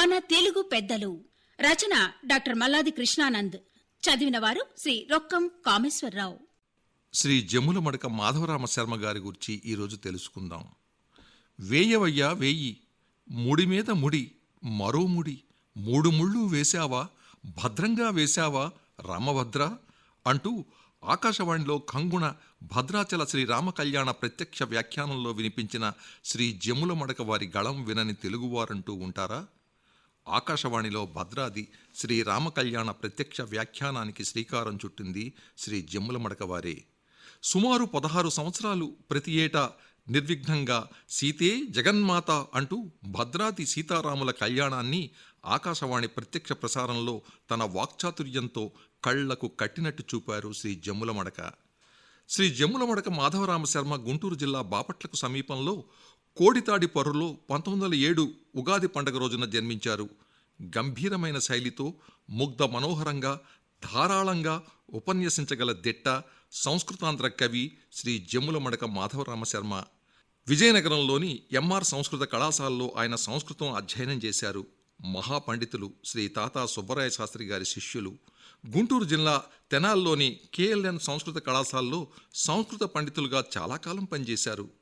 మన తెలుగు పెద్దలు. రచన డాక్టర్ మల్లాది కృష్ణానంద్. చదివిన వారు శ్రీ రొక్కం కామేశ్వరరావు. శ్రీ జమ్ముల మడక మాధవరామ శర్మ గారి గురించి ఈరోజు తెలుసుకుందాం. వేయవయ్యా వేయి. ముడి మీద ముడి మరో ముడి. మూడు ముళ్ళు వేశావా? భద్రంగా వేశావా? రామభద్ర? అంటూ ఆకాశవాణిలో కంగుణ భద్రాచల శ్రీ రామకళ్యాణ ప్రత్యక్ష వ్యాఖ్యానంలో వినిపించిన శ్రీ జమ్ముల మడక వారి గళం వినని తెలుగువారంటూ ఉంటారా? ఆకాశవాణిలో భద్రాది శ్రీ రామకళ్యాణ ప్రత్యక్ష వ్యాఖ్యానానికి శ్రీకారం చుట్టింది శ్రీ జమ్ముల మడక వారే. సుమారు పదహారు సంవత్సరాలు ప్రతి ఏటా నిర్విఘ్నంగా సీతే జగన్మాత అంటూ భద్రాది సీతారాముల కళ్యాణాన్ని ఆకాశవాణి ప్రత్యక్ష ప్రసారంలో తన వాక్చాతుర్యంతో కళ్ళకు కట్టినట్టు చూపారు శ్రీ జమ్ముల మడక శ్రీ జమ్ముల మడక మాధవరామ శర్మ గుంటూరు జిల్లా బాపట్లకు సమీపంలో కోడితాడి పరులో పంతొమ్మిది వందల ఏడు ఉగాది పండగ రోజున జన్మించారు. గంభీరమైన శైలితో ముగ్ధ మనోహరంగా ధారాళంగా ఉపన్యసించగల దిట్ట సంస్కృతాంధ్ర కవి శ్రీ జమ్ముల మడక మాధవరామశర్మ. విజయనగరంలోని ఎంఆర్ సంస్కృత కళాశాలలో ఆయన సంస్కృతం అధ్యయనం చేశారు. మహాపండితులు శ్రీ తాతా సుబ్బరాయ శాస్త్రి గారి శిష్యులు. గుంటూరు జిల్లా తెనాల్లోని కేఎల్ఎన్ సంస్కృత కళాశాలలో సంస్కృత పండితులుగా చాలా కాలం పనిచేశారు.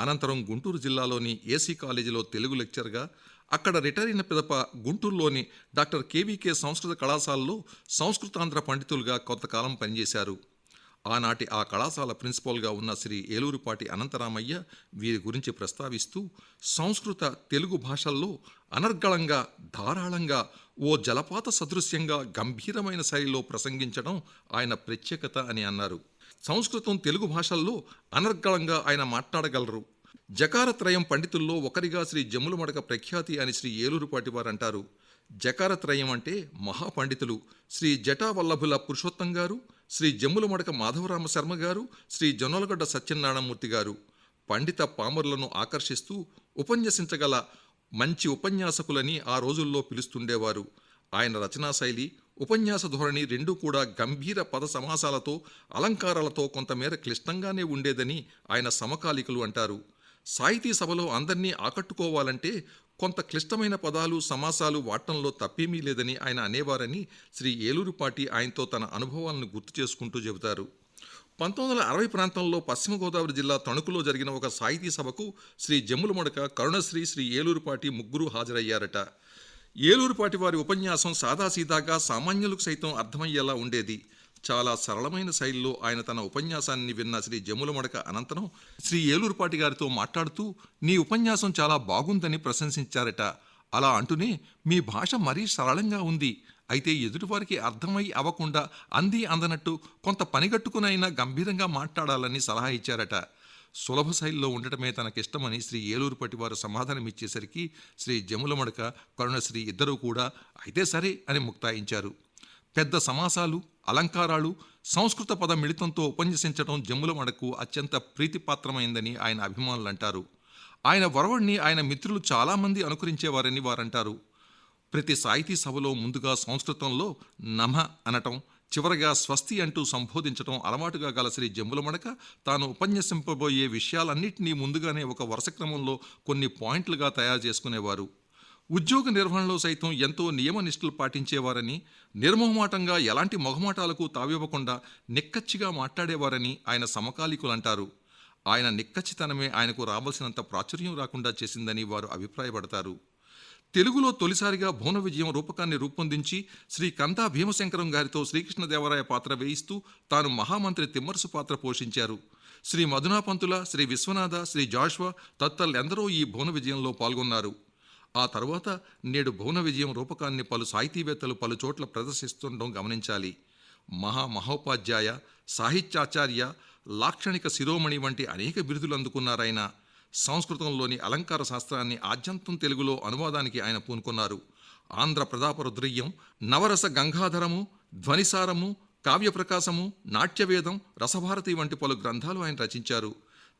అనంతరం గుంటూరు జిల్లాలోని ఏసీ కాలేజీలో తెలుగు లెక్చర్గా అక్కడ రిటైర్ అయిన పిదప గుంటూరులోని డాక్టర్ కేవీకే సంస్కృత కళాశాలలో సంస్కృతాంధ్ర పండితులుగా కొంతకాలం పనిచేశారు. ఆనాటి ఆ కళాశాల ప్రిన్సిపాల్గా ఉన్న శ్రీ ఏలూరుపాటి అనంతరామయ్య వీరి గురించి ప్రస్తావిస్తూ సంస్కృత తెలుగు భాషల్లో అనర్గళంగా ధారాళంగా ఓ జలపాత సదృశ్యంగా గంభీరమైన శైలిలో ప్రసంగించడం ఆయన ప్రత్యేకత అని అన్నారు. సంస్కృతం తెలుగు భాషల్లో అనర్గళంగా ఆయన మాట్లాడగలరు. జకారత్రయం పండితుల్లో ఒకరిగా శ్రీ జమ్ములమడక ప్రఖ్యాతి అని శ్రీ ఏలూరుపాటి వారు అంటారు జకారత్రయం అంటే మహాపండితులు శ్రీ జటావల్లభుల పురుషోత్తం గారు శ్రీ జమ్ముల మడక మాధవరామ శర్మ గారు శ్రీ జొన్నలగడ్డ సత్యనారాయణమూర్తి గారు. పండిత పామరులను ఆకర్షిస్తూ ఉపన్యసించగల మంచి ఉపన్యాసకులని ఆ రోజుల్లో పిలుస్తుండేవారు. ఆయన రచనా శైలి ఉపన్యాస ధోరణి రెండూ కూడా గంభీర పద సమాసాలతో అలంకారాలతో కొంతమేర క్లిష్టంగానే ఉండేదని ఆయన సమకాలికులు అంటారు. సాహితీ సభలో అందరినీ ఆకట్టుకోవాలంటే కొంత క్లిష్టమైన పదాలు సమాసాలు వాడటంలో తప్పేమీ లేదని ఆయన అనేవారని శ్రీ ఏలూరుపాటి ఆయనతో తన అనుభవాలను గుర్తు చేసుకుంటూ చెబుతారు. పంతొమ్మిది వందల అరవై ప్రాంతంలో పశ్చిమ గోదావరి జిల్లా తణుకులో జరిగిన ఒక సాహితీ సభకు శ్రీ జమ్ములమడక కరుణశ్రీ శ్రీ ఏలూరుపాటి ముగ్గురు హాజరయ్యారట. ఏలూరుపాటి వారి ఉపన్యాసం సాదాసీదాగా సామాన్యులకు సైతం అర్థమయ్యేలా ఉండేది. చాలా సరళమైన శైలిలో ఆయన తన ఉపన్యాసాన్ని విన్న శ్రీ జమ్ముల మడక అనంతరం శ్రీ ఏలూరుపాటి గారితో మాట్లాడుతూ నీ ఉపన్యాసం చాలా బాగుందని ప్రశంసించారట. అలా అంటూనే మీ భాష మరీ సరళంగా ఉంది. అయితే ఎదుటివారికి అర్థమై అవ్వకుండా అంది అందనట్టు కొంత పనిగట్టుకునైనా గంభీరంగా మాట్లాడాలని సలహా ఇచ్చారట. సులభ శైలిలో ఉండటమే తనకిష్టమని శ్రీ ఏలూరుపటి వారు సమాధానమిచ్చేసరికి శ్రీ జముల మడక కరుణశ్రీ ఇద్దరూ కూడా అయితే సరే అని ముక్తాయించారు. పెద్ద సమాసాలు అలంకారాలు సంస్కృత పద మిళితంతో ఉపన్యసించడం జమ్ముల మడకు అత్యంత ప్రీతిపాత్రమైందని ఆయన అభిమానులు అంటారు ఆయన వరవడిని ఆయన మిత్రులు చాలామంది అనుకరించేవారని వారంటారు. ప్రతి సాహితీ సభలో ముందుగా సంస్కృతంలో నమ అనటం చివరగా స్వస్తి అంటూ సంబోధించడం అలవాటుగా గల శ్రీ జమ్ముల మడక తాను ఉపన్యసింపబోయే విషయాలన్నింటినీ ముందుగానే ఒక వరుస క్రమంలో కొన్ని పాయింట్లుగా తయారు చేసుకునేవారు. ఉద్యోగ నిర్వహణలో సైతం ఎంతో నియమనిష్ఠలు పాటించేవారని నిర్మోహమాటంగా ఎలాంటి మొహమాటాలకు తావివ్వకుండా నిక్కచ్చిగా మాట్లాడేవారని ఆయన సమకాలీకులు అంటారు ఆయన నిక్కచ్చితనమే ఆయనకు రావాల్సినంత ప్రాచుర్యం రాకుండా చేసిందని వారు అభిప్రాయపడతారు. తెలుగులో తొలిసారిగా భువన విజయం రూపకాన్ని రూపొందించి శ్రీ కంతా భీమశంకరం గారితో శ్రీకృష్ణదేవరాయ పాత్ర వేయిస్తూ తాను మహామంత్రి తిమ్మరసు పాత్ర పోషించారు. శ్రీ మధునాపంతుల శ్రీ విశ్వనాథ శ్రీ జాష్వా తత్తల్లెందరో ఈ భువన విజయంలో పాల్గొన్నారు. ఆ తర్వాత నేడు భువన విజయం రూపకాన్ని పలు సాహితీవేత్తలు పలు చోట్ల ప్రదర్శిస్తుండడం గమనించాలి. మహా మహోపాధ్యాయ సాహిత్యాచార్య లాక్షణిక శిరోమణి వంటి అనేక బిరుదులు అందుకున్నారాయన. సంస్కృతంలోని అలంకార శాస్త్రాన్ని ఆద్యంతం తెలుగులో అనువాదానికి ఆయన పూనుకున్నారు. ఆంధ్ర ప్రతాపరుద్రయ్యం నవరస గంగాధరము ధ్వనిసారము కావ్యప్రకాశము నాట్యవేదం రసభారతి వంటి పలు గ్రంథాలు ఆయన రచించారు.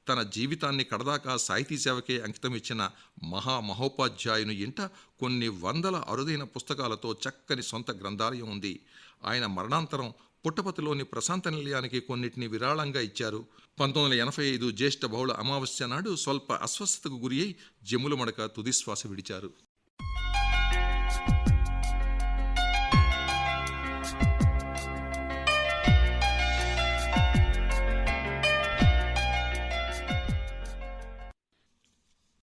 తన జీవితాన్ని కడదాకా సాహితీ సేవకే అంకితమిచ్చిన మహా మహోపాధ్యాయుని ఇంట కొన్ని వందల అరుదైన పుస్తకాలతో చక్కని సొంత గ్రంథాలయం ఉంది. ఆయన మరణాంతరం పుట్టపతిలోని ప్రశాంత నిలయానికి కొన్నిటిని విరాళంగా ఇచ్చారు. పంతొమ్మిది వందల ఎనభై ఐదు జ్యేష్ఠ బహుళ అమావాస్య నాడు స్వల్ప అస్వస్థతకు గురి అయి జమ్ముల తుదిశ్వాస విడిచారు.